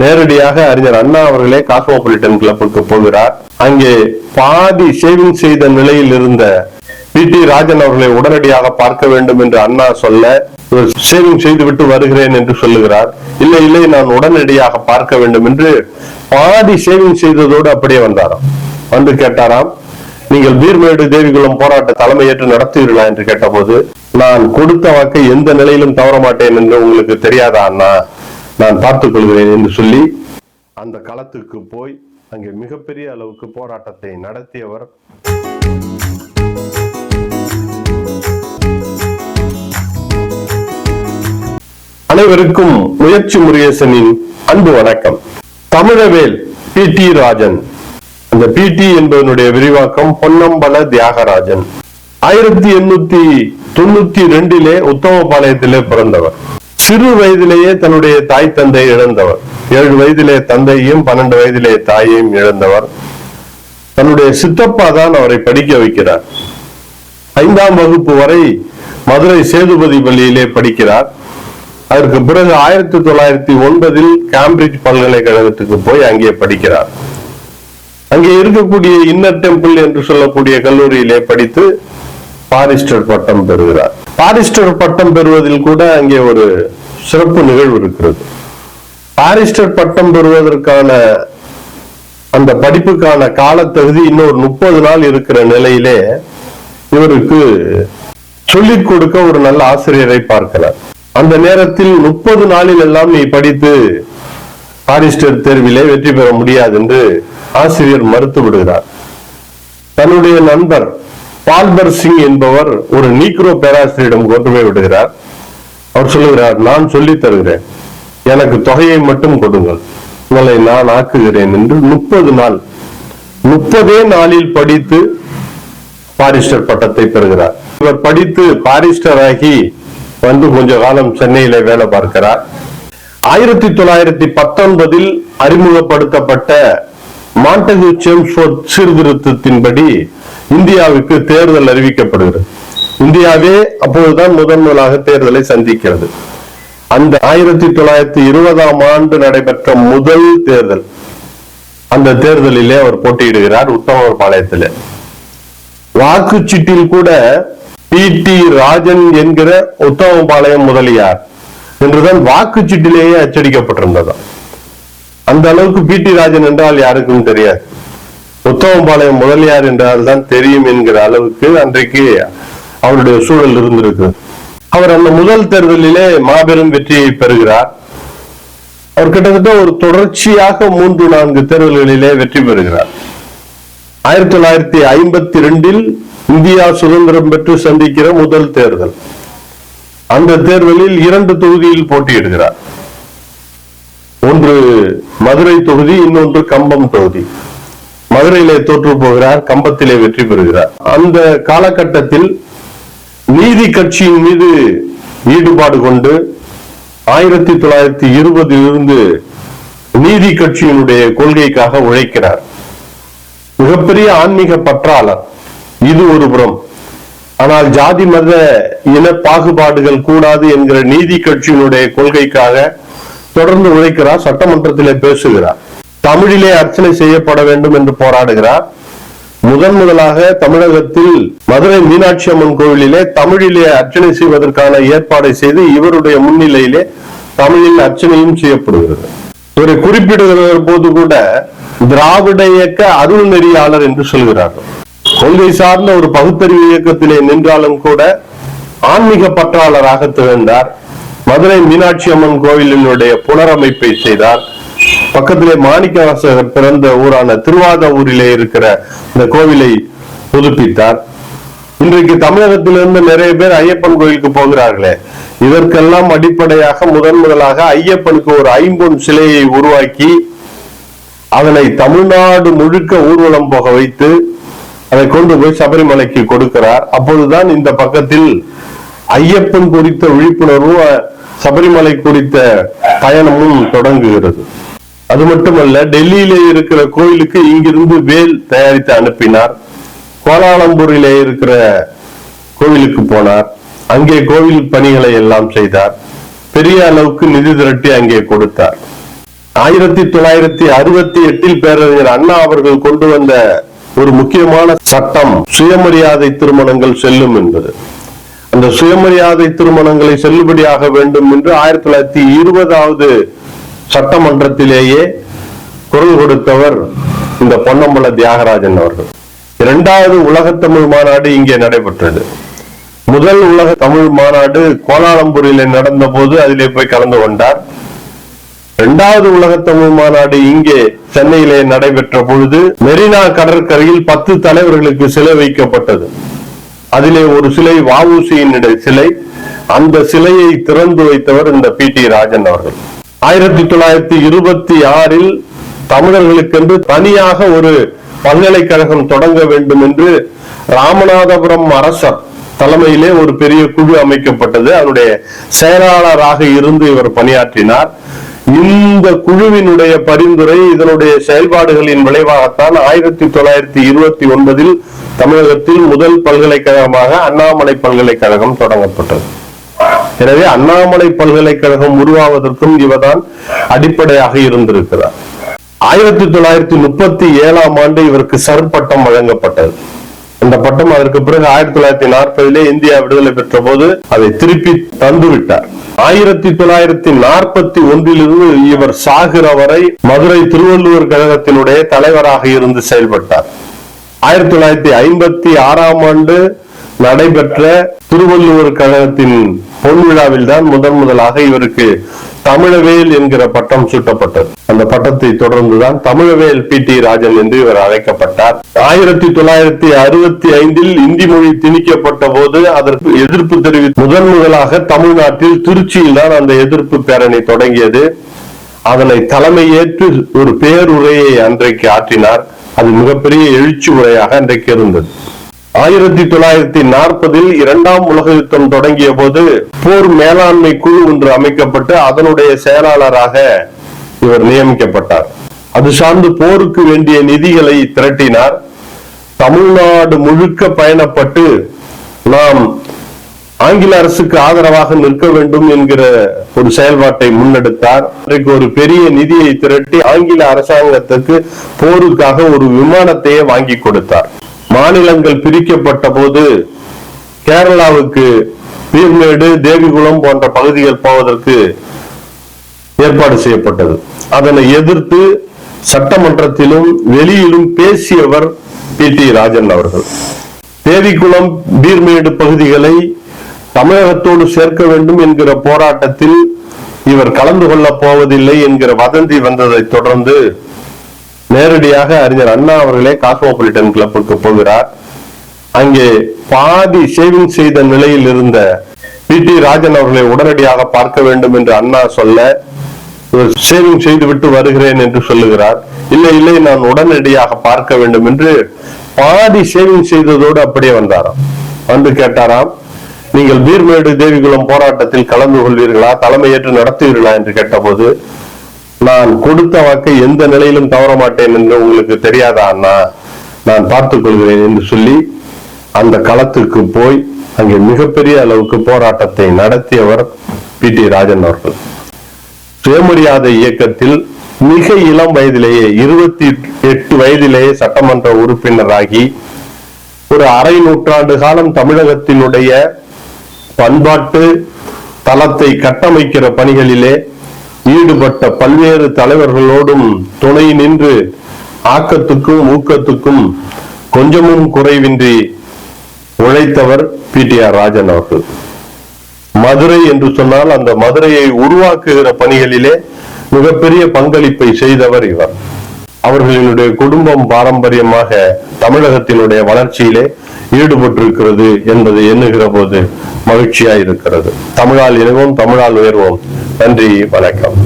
நேரடியாக அறிஞர் அண்ணா அவர்களே காஸ்மோபாலிட்டன் கிளப்புக்கு போகிறார். அங்கே பாதி ஷேவிங் செய்த நிலையில் இருந்த பி டி ராஜன் அவர்களை உடனடியாக பார்க்க வேண்டும் என்று அண்ணா சொல்ல இவர் ஷேவிங் செய்துவிட்டு வருகிறேன் என்று சொல்லுகிறார். இல்லை இல்லை நான் உடனடியாக பார்க்க வேண்டும் என்று பாதி ஷேவிங் செய்ததோடு அப்படியே வந்தாராம். வந்து கேட்டாராம் நீங்கள் பீர்மேடு தேவிகுளம் போராட்ட தலைமையேற்று நடத்துவீர்களா? என்று கேட்டபோது நான் கொடுத்த வாக்கை எந்த நிலையிலும் தவற மாட்டேன் என்று உங்களுக்கு தெரியாதா அண்ணா? நான் பார்த்துக் கொள்கிறேன் என்று சொல்லி அந்த களத்துக்கு போய் அங்கே மிகப்பெரிய அளவுக்கு போராட்டத்தை நடத்தியவர் அனைவருக்கும் முயற்சி முருகேசனின் அன்பு வணக்கம். தமிழவேல் பி. டி. ராஜன். அந்த பி. டி. என்பதனுடைய விரிவாக்கம் பொன்னம்பல தியாகராஜன். ஆயிரத்தி எண்ணூத்தி தொண்ணூத்தி ரெண்டிலே உத்தமபாளையத்திலே பிறந்தவர். சிறு வயதிலேயே தன்னுடைய தாய் தந்தை இழந்தவர். ஏழு வயதிலே தந்தையும் பன்னெண்டு வயதிலே தாயையும் இழந்தவர். தன்னுடைய சித்தப்பா தான் அவரை படிக்க வைக்கிறார். ஐந்தாம் வகுப்பு வரை மதுரை சேதுபதி பள்ளியிலே படிக்கிறார். அதற்கு பிறகு ஆயிரத்தி தொள்ளாயிரத்தி ஒன்பதில் கேம்பிரிட்ஜ் பல்கலைக்கழகத்துக்கு போய் அங்கே படிக்கிறார். அங்கே இருக்கக்கூடிய இன்னர் டெம்பிள் என்று சொல்லக்கூடிய கல்லூரியிலே படித்து பாரிஸ்டர் பட்டம் பெறுகிறார். பாரிஸ்டர் பட்டம் பெறுவதில் கூட அங்கே ஒரு சிறப்பு நிகழ்வு இருக்கிறது. பாரிஸ்டர் பட்டம் பெறுவதற்கான அந்த படிப்புக்கான காலத்தகுதி இன்னொரு முப்பது நாள் இருக்கிற நிலையிலே இவருக்கு சொல்லிக் கொடுக்க ஒரு நல்ல ஆசிரியரை பார்க்கிறார். அந்த நேரத்தில் முப்பது நாளில் எல்லாம் நீ படித்து பாரிஸ்டர் தேர்விலே வெற்றி பெற முடியாது என்று ஆசிரியர் மறுத்து விடுகிறார். தன்னுடைய நண்பர் பால்பர் சிங் என்பவர் ஒரு நீக்ரோ பேராசிரியரிடம் கொண்டு போய் விடுகிறார். அவர் சொல்லுகிறார் நான் சொல்லி தருகிறேன். எனக்கு தொகையை மட்டும் கொடுங்கள். உங்களை நான் ஆக்குகிறேன் என்று முப்பது நாள் முப்பதே நாளில் படித்து பாரிஸ்டர் பட்டத்தை பெறுகிறார். இவர் படித்து பாரிஸ்டர் ஆகி வந்து கொஞ்ச காலம் சென்னையில வேலை பார்க்கிறார். ஆயிரத்தி தொள்ளாயிரத்தி பத்தொன்பதில் அறிமுகப்படுத்தப்பட்ட மாண்டகு சேம்ஸ்போர்ட் சீர்திருத்தத்தின்படி இந்தியாவுக்கு தேர்தல் அறிவிக்கப்படுகிறது. இந்தியாவே அப்பொழுதுதான் முதன் முதலாக தேர்தலை சந்திக்கிறது. அந்த ஆயிரத்தி தொள்ளாயிரத்தி இருபதாம் ஆண்டு நடைபெற்ற முதல் தேர்தல். அந்த தேர்தலிலே அவர் போட்டியிடுகிறார் உத்தமர் பாளையத்தில். வாக்குச்சீட்டில் கூட பி டி ராஜன் என்கிற உத்தமபாளையம் முதலியார் என்றுதான் வாக்குச்சீட்டிலேயே அச்சடிக்கப்பட்டிருந்ததாம் அந்த அளவுக்கு பி டி ராஜன் என்றால் யாருக்கும் தெரியாது. உத்தமபாளையம் முதலியார் என்றால் தான் தெரியும் என்கிற அளவுக்கு அன்றைக்கு அவருடைய சூழல் இருந்திருக்கு. அவர் அந்த முதல் தேர்தலிலே மாபெரும் வெற்றியை பெறுகிறார். அவர் கிட்டத்தட்ட ஒரு தொடர்ச்சியாக மூன்று நான்கு தேர்தல்களிலே வெற்றி பெறுகிறார். ஆயிரத்தி தொள்ளாயிரத்தி ஐம்பத்தி ரெண்டில் இந்தியா சுதந்திரம் பெற்று சந்திக்கிற முதல் தேர்தல். அந்த தேர்தலில் இரண்டு தொகுதியில் போட்டியிடுகிறார். ஒன்று மதுரை தொகுதி இன்னொன்று கம்பம் தொகுதி. மதுரையிலே தோற்று போகிறார் கம்பத்திலே வெற்றி பெறுகிறார். அந்த காலகட்டத்தில் நீதி கட்சியின் மீது ஈடுபாடு கொண்டு ஆயிரத்தி தொள்ளாயிரத்தி இருபதிலிருந்து நீதி கட்சியினுடைய கொள்கைக்காக உழைக்கிறார். மிகப்பெரிய ஆன்மீக பற்றாளர். இது ஒரு புறம். ஆனால் ஜாதி மத இன பாகுபாடுகள் கூடாது என்கிற நீதி கட்சியினுடைய கொள்கைக்காக தொடர்ந்து உழைக்கிறார் சட்டமன்றத்திலே பேசுகிறார். தமிழிலே அர்ச்சனை செய்யப்பட வேண்டும் என்று போராடுகிறார். முதன் முதலாக தமிழகத்தில் மதுரை மீனாட்சி அம்மன் கோவிலிலே தமிழிலே அர்ச்சனை செய்வதற்கான ஏற்பாடை செய்து இவருடைய முன்னிலையிலே தமிழில் அர்ச்சனையும் செய்யப்படுகிறது. இவரை குறிப்பிடுகிற போது கூட திராவிட இயக்க அருள் நெறியாளர் என்று சொல்கிறார்கள். கொள்கை சார்ந்த ஒரு பகுத்தறிவு இயக்கத்திலே நின்றாலும் கூட ஆன்மீக பற்றாளராக திகழ்ந்தார். மதுரை மீனாட்சி அம்மன் கோவிலினுடைய புனரமைப்பை செய்தார். பக்கத்திலே மாணிக்கவாசகர் பிறந்த ஊரான திருவாத ஊரிலே இருக்கிற இந்த கோவிலை புதுப்பித்தார். இன்றைக்கு தமிழகத்திலிருந்து நிறைய பேர் ஐயப்பன் கோயிலுக்கு போகிறார்களே. இதற்கெல்லாம் அடிப்படையாக முதன் முதலாக ஐயப்பனுக்கு ஒரு ஐம்பொன் சிலையை உருவாக்கி அதனை தமிழ்நாடு முழுக்க ஊர்வலம் போக வைத்து அதை கொண்டு போய் சபரிமலைக்கு கொடுக்கிறார். அப்போதுதான் இந்த பக்கத்தில் ஐயப்பன் குறித்த விழிப்புணர்வும் சபரிமலை குறித்த பயணமும் தொடங்குகிறது. அது மட்டுமல்ல டெல்லியிலே இருக்கிற கோயிலுக்கு இங்கிருந்து வேல் தயாரித்து அனுப்பினார். கோலாலம்பூரிலே இருக்கிற கோவிலுக்கு போனார். அங்கே கோவில் பணிகளை எல்லாம் செய்தார். பெரிய அளவுக்கு நிதி திரட்டி அங்கே கொடுத்தார். ஆயிரத்தி தொள்ளாயிரத்தி அறுபத்தி எட்டில் பேரறிஞர் அண்ணா அவர்கள் கொண்டு வந்த ஒரு முக்கியமான சட்டம் சுயமரியாதை திருமணங்கள் செல்லும் என்பது. அந்த சுயமரியாதை திருமணங்களை செல்லுபடியாக வேண்டும் என்று ஆயிரத்தி தொள்ளாயிரத்தி இருபதாவது சட்டமன்றத்திலேயே குரல் கொடுத்தவர் இந்த பொன்னம்பல தியாகராஜன் அவர்கள். இரண்டாவது உலக தமிழ் மாநாடு இங்கே நடைபெற்றது. முதல் உலக தமிழ் மாநாடு கோலாலம்பூரில் நடந்த போது அதிலே போய் கலந்து கொண்டார். இரண்டாவது உலக தமிழ் மாநாடு இங்கே சென்னையிலே நடைபெற்ற பொழுது மெரினா கடற்கரையில் பத்து தலைவர்களுக்கு சிலை வைக்கப்பட்டது. அதிலே ஒரு சிலை வஉசியின் சிலை. அந்த சிலையை திறந்து வைத்தவர் இந்த பி டி ராஜன் அவர்கள். ஆயிரத்தி தொள்ளாயிரத்தி இருபத்தி ஆறில் தமிழர்களுக்கென்று தனியாக ஒரு பல்கலைக்கழகம் தொடங்க வேண்டும் என்று ராமநாதபுரம் அரசர் தலைமையிலே ஒரு பெரிய குழு அமைக்கப்பட்டது. அதனுடைய செயலாளராக இருந்து இவர் பணியாற்றினார். இந்த குழுவினுடைய பரிந்துரை இதனுடைய செயல்பாடுகளின் விளைவாகத்தான் ஆயிரத்தி தொள்ளாயிரத்தி இருபத்தி ஒன்பதில் தமிழகத்தில் முதல் பல்கலைக்கழகமாக அண்ணாமலை பல்கலைக்கழகம் தொடங்கப்பட்டது. எனவே அண்ணாமலை பல்கலைக்கழகம் உருவாவதற்கும் இவர்தான் அடிப்படையாக இருந்திருக்கிறார். ஆயிரத்தி தொள்ளாயிரத்தி முப்பத்தி ஏழாம் ஆண்டு இவருக்கு சர் பட்டம் வழங்கப்பட்டது. அந்த பட்டம் அதற்கு பிறகு ஆயிரத்தி தொள்ளாயிரத்தி நாற்பதிலே இந்தியா விடுதலை பெற்ற போது அதை திருப்பி தந்துவிட்டார். ஆயிரத்தி தொள்ளாயிரத்தி நாற்பத்தி ஒன்றிலிருந்து இவர் சாகிற வரை மதுரை திருவள்ளுவர் கழகத்தினுடைய தலைவராக இருந்து செயல்பட்டார். ஆயிரத்தி தொள்ளாயிரத்தி ஐம்பத்தி ஆறாம் ஆண்டு நடைபெற்ற திருவள்ளுவர் கழகத்தின் பொன் விழாவில் தான் முதன் முதலாக இவருக்கு தமிழவேல் என்கிற பட்டம் சூட்டப்பட்டது. அந்த பட்டத்தை தொடர்ந்துதான் தமிழவேல் பி டி ராஜன் என்று இவர் அழைக்கப்பட்டார். ஆயிரத்தி தொள்ளாயிரத்தி அறுபத்தி ஐந்தில் இந்தி மொழி திணிக்கப்பட்ட போது அதற்கு எதிர்ப்பு தெரிவித்து முதன் முதலாக தமிழ்நாட்டில் திருச்சியில் தான் அந்த எதிர்ப்பு பேரணி தொடங்கியது. அதனை தலைமையேற்று ஒரு பேருரையை அன்றைக்கு ஆற்றினார். அது மிகப்பெரிய எழுச்சி உரையாக அன்றைக்கு இருந்தது. ஆயிரத்தி தொள்ளாயிரத்தி நாற்பதில் இரண்டாம் உலக யுத்தம் தொடங்கிய போது போர் மேலாண்மை குழு ஒன்று அமைக்கப்பட்டு அதனுடைய செயலாளராக இவர் நியமிக்கப்பட்டார். அது சார்ந்து போருக்கு வேண்டிய நிதிகளை திரட்டினார். தமிழ்நாடு முழுக்க பயணப்பட்டு நாம் ஆங்கில அரசுக்கு ஆதரவாக நிற்க வேண்டும் என்கிற ஒரு செயல்பாட்டை முன்னெடுத்தார். இன்றைக்கு ஒரு பெரிய நிதியை திரட்டி ஆங்கில அரசாங்கத்துக்கு போருக்காக ஒரு விமானத்தையே வாங்கி கொடுத்தார். மாநிலங்கள் பிரிக்கப்பட்ட போது கேரளாவுக்கு பீர்மேடு தேவிகுளம் போன்ற பகுதிகள் போவதற்கு ஏற்பாடு செய்யப்பட்டது. அதனை எதிர்த்து சட்டமன்றத்திலும் வெளியிலும் பேசியவர் பி டி ராஜன் அவர்கள். தேவிக்குளம் பீர்மேடு பகுதிகளை தமிழகத்தோடு சேர்க்க வேண்டும் என்கிற போராட்டத்தில் இவர் கலந்து கொள்ளப் போவதில்லை என்கிற வதந்தி வந்ததை தொடர்ந்து நேரடியாக அறிஞர் அண்ணா அவர்களே காஸ்மோபாலிட்டன் கிளப்புக்கு போகிறார். அங்கே பாதி சேவிங் செய்த நிலையில் இருந்த பி டி ராஜன் அவர்களை உடனடியாக பார்க்க வேண்டும் என்று அண்ணா சொல்ல இவர் சேவிங் செய்துவிட்டு வருகிறேன் என்று சொல்லுகிறார். இல்லை இல்லை நான் உடனடியாக பார்க்க வேண்டும் என்று பாதி சேவிங் செய்ததோடு அப்படியே வந்தாராம். வந்து கேட்டாராம் நீங்கள் பீர்மேடு தேவிகுளம் போராட்டத்தில் கலந்து கொள்வீர்களா? தலைமையேற்று நடத்துவீர்களா? என்று கேட்டபோது நான் கொடுத்த வாக்கை எந்த நிலையிலும் தவற மாட்டேன் என்று உங்களுக்கு தெரியாதா அண்ணா? நான் பார்த்துக் கொள்கிறேன் என்று சொல்லி அந்த களத்துக்கு போய் அங்கே மிகப்பெரிய அளவுக்கு போராட்டத்தை நடத்தியவர் பி. டி. ராஜன் அவர்கள். சுயமரியாதை இயக்கத்தில் மிக இளம் வயதிலேயே இருபத்தி எட்டு வயதிலேயே சட்டமன்ற உறுப்பினராகி ஒரு அரை நூற்றாண்டு காலம் தமிழகத்தினுடைய பண்பாட்டு தளத்தை கட்டமைக்கிற பணிகளிலே ஈடுபட்ட பல்வேறு தலைவர்களோடும் துணை நின்று ஆக்கத்துக்கும் ஊக்கத்துக்கும் கொஞ்சமும் குறைவின்றி உழைத்தவர் பி டி ஆர் ராஜன் அவர்கள் மதுரை என்று சொன்னால் அந்த மதுரையை உருவாக்குகிற பணிகளிலே மிகப்பெரிய பங்களிப்பை செய்தவர் இவர். அவர்களினுடைய குடும்பம் பாரம்பரியமாக தமிழகத்தினுடைய வளர்ச்சியிலே ஈடுபட்டிருக்கிறது என்பதை எண்ணுகிற போது மகிழ்ச்சியாய் இருக்கிறது. தமிழால் இணைவோம் தமிழால் உயர்வோம். நன்றி வணக்கம்